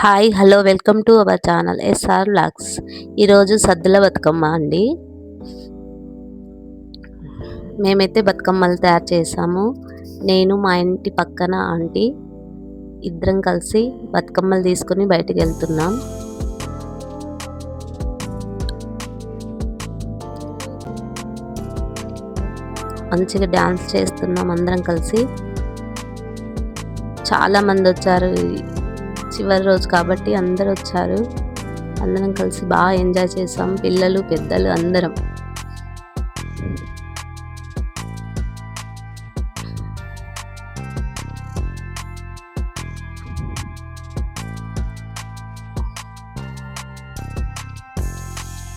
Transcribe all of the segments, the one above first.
Hi hello welcome to our channel SR lakhs. ఈరోజు సద్దుల బతుకమ్మ అండి. మేమైతే బతుకమ్మలు తయారు చేసాము. నేను మా ఇంటి పక్కన ఆంటీ ఇద్దరం కలిసి బతుకమ్మలు తీసుకుని బయటకు వెళ్తున్నాం. మంచిగా డ్యాన్స్ చేస్తున్నాం అందరం కలిసి. చాలా మంది వచ్చారు. చివరి రోజు కాబట్టి అందరు వచ్చారు. అందరం కలిసి బాగా ఎంజాయ్ చేసాం. పిల్లలు పెద్దలు అందరం.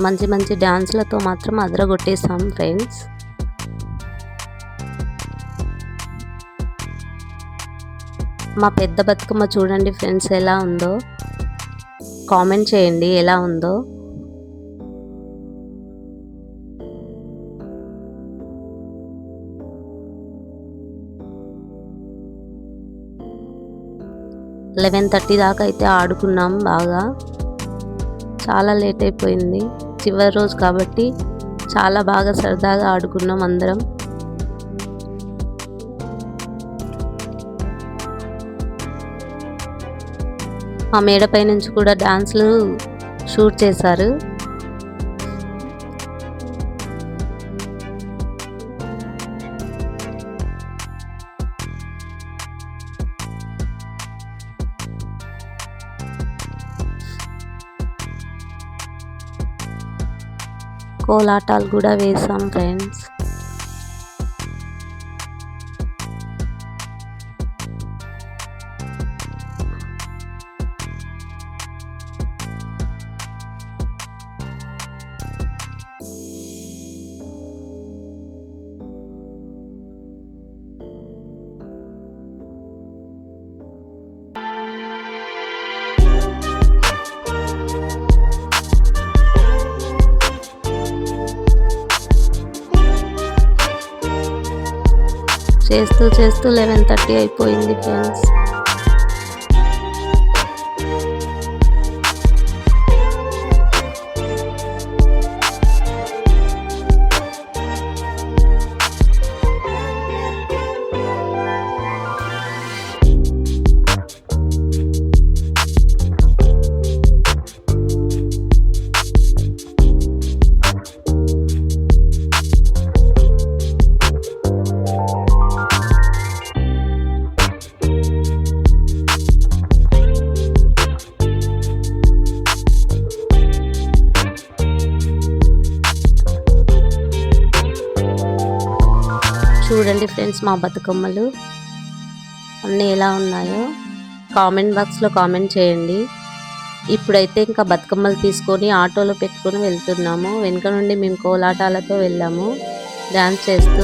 మంచి మంచి డ్యాన్స్లతో మాత్రం అదరగొట్టేసాం ఫ్రెండ్స్. మా పెద్ద బతుకమ్మ చూడండి ఫ్రెండ్స్ ఎలా ఉందో. కామెంట్ చేయండి ఎలా ఉందో. లెవెన్ థర్టీ దాకా అయితే ఆడుకున్నాం బాగా. చాలా లేట్ అయిపోయింది. చివరి రోజు కాబట్టి చాలా బాగా సరదాగా ఆడుకున్నాం అందరం. ఆ మేడపై నుంచి కూడా డాన్స్లు షూట్ చేశారు. కోలాటాలు కూడా వేసాం ఫ్రెండ్స్. చేస్తూ చేస్తూ లెవెన్ థర్టీ అయిపోయింది ఫ్రెండ్స్ చూడండి ఫ్రెండ్స్ మా బతుకమ్మలు అన్నీ ఎలా ఉన్నాయో. కామెంట్ బాక్స్లో కామెంట్ చేయండి. ఇప్పుడైతే ఇంకా బతుకమ్మలు తీసుకొని ఆటోలో పెట్టుకొని వెళ్తున్నాము. వెనుక నుండి మేము కోలాటాలతో వెళ్ళాము. డ్యాన్స్ చేస్తూ.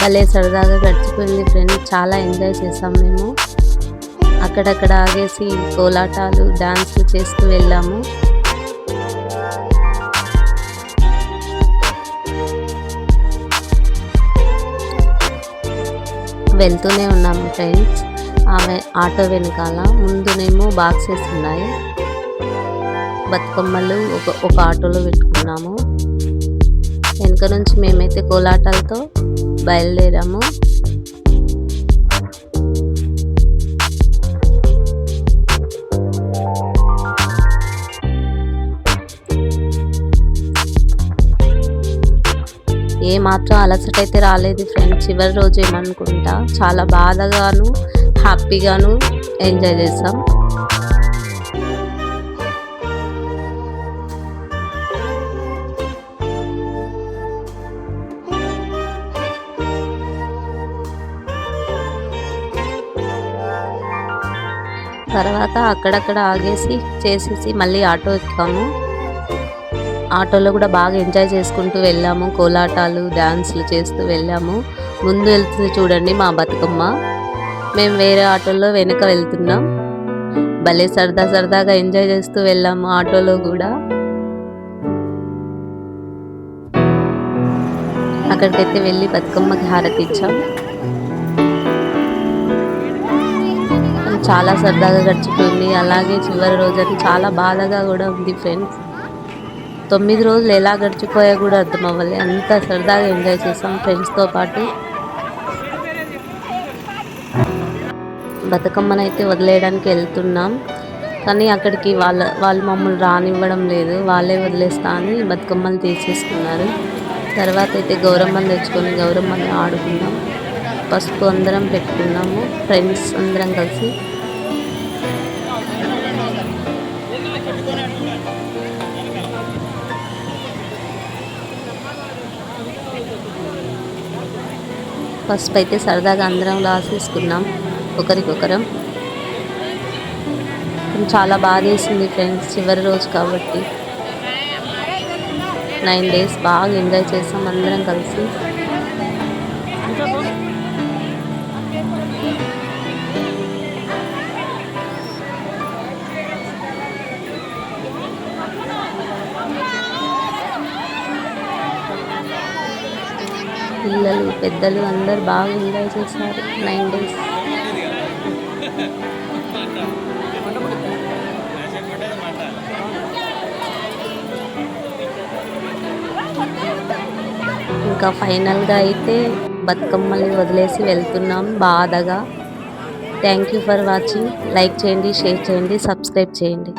భలే సరదాగా గడిచిపోయింది ఫ్రెండ్స్. చాలా ఎంజాయ్ చేసాం మేము. అక్కడక్కడ ఆగేసి కోలాటాలు డ్యాన్స్లు చేస్తూ వెళ్ళాము. వెళ్తూనే ఉన్నాము ఫ్రెండ్స్ ఆమె ఆటో వెనకాల ముందునేమో బాక్సెస్ ఉన్నాయి. బతుకమ్మలు ఒక ఒక ఆటోలో పెట్టుకున్నాము. వెనుక నుంచి మేమైతే కోలాటాలతో బయలుదేరాము. ఏ మాత్రం అలసట అయితే రాలేదు ఫ్రెండ్స్. చివరి రోజు ఏమనుకుంటా? చాలా బాధగాను హ్యాపీగాను ఎంజాయ్ చేసాం. తర్వాత అక్కడక్కడ ఆగేసి చేసేసి మళ్ళీ ఆటో ఎక్కాము. ఆటోలో కూడా బాగా ఎంజాయ్ చేసుకుంటూ వెళ్ళాము. కోలాటాలు డ్యాన్స్లు చేస్తూ వెళ్ళాము. ముందు వెళ్తుంది చూడండి మా బతుకమ్మ. మేము వేరే ఆటోలో వెనుక వెళ్తున్నాం. భలే సరదా సరదాగా ఎంజాయ్ చేస్తూ వెళ్ళాము ఆటోలో కూడా. అక్కడికైతే వెళ్ళి బతుకమ్మకి హారతి ఇచ్చాం. చాలా సరదాగా గడిచిపోయింది అలాగే చివరి రోజు చాలా బాధగా కూడా ఉంది ఫ్రెండ్స్. తొమ్మిది రోజులు ఎలా గడిచిపోయా కూడా అర్థం అవ్వాలి. అంత సరదాగా ఎంజాయ్ చేసాం ఫ్రెండ్స్తో పాటు. బతుకమ్మనైతే వదిలేయడానికి వెళ్తున్నాం. కానీ అక్కడికి వాళ్ళ వాళ్ళు మమ్మల్ని రానివ్వడం లేదు. వాళ్ళే వదిలేస్తా అని బతుకమ్మలు తీసేసుకున్నారు. తర్వాత అయితే గౌరమ్మని తెచ్చుకొని గౌరమ్మని ఆడుకున్నాం. పసుపు అందరం పెట్టుకున్నాము. ఫ్రెండ్స్ అందరం కలిసి ఫస్ట్ అయితే సరదాగా అందరం లాస్ తీసుకున్నాం. ఒకరికొకరం. చాలా బాగా వేసింది ఫ్రెండ్స్ చివరి రోజు కాబట్టి. నైన్ డేస్ బాగా ఎంజాయ్ చేసాం అందరం కలిసి. పెద్దలు అందరు బాగా ఎంజాయ్ చేశారు. నైన్ డేస్ ఇంకా ఫైనల్గా అయితే బతుకమ్మల్ని వదిలేసి వెళ్తున్నాం బాధగా. Thank you for watching like చేయండి షేర్ చేయండి సబ్స్క్రైబ్ చేయండి.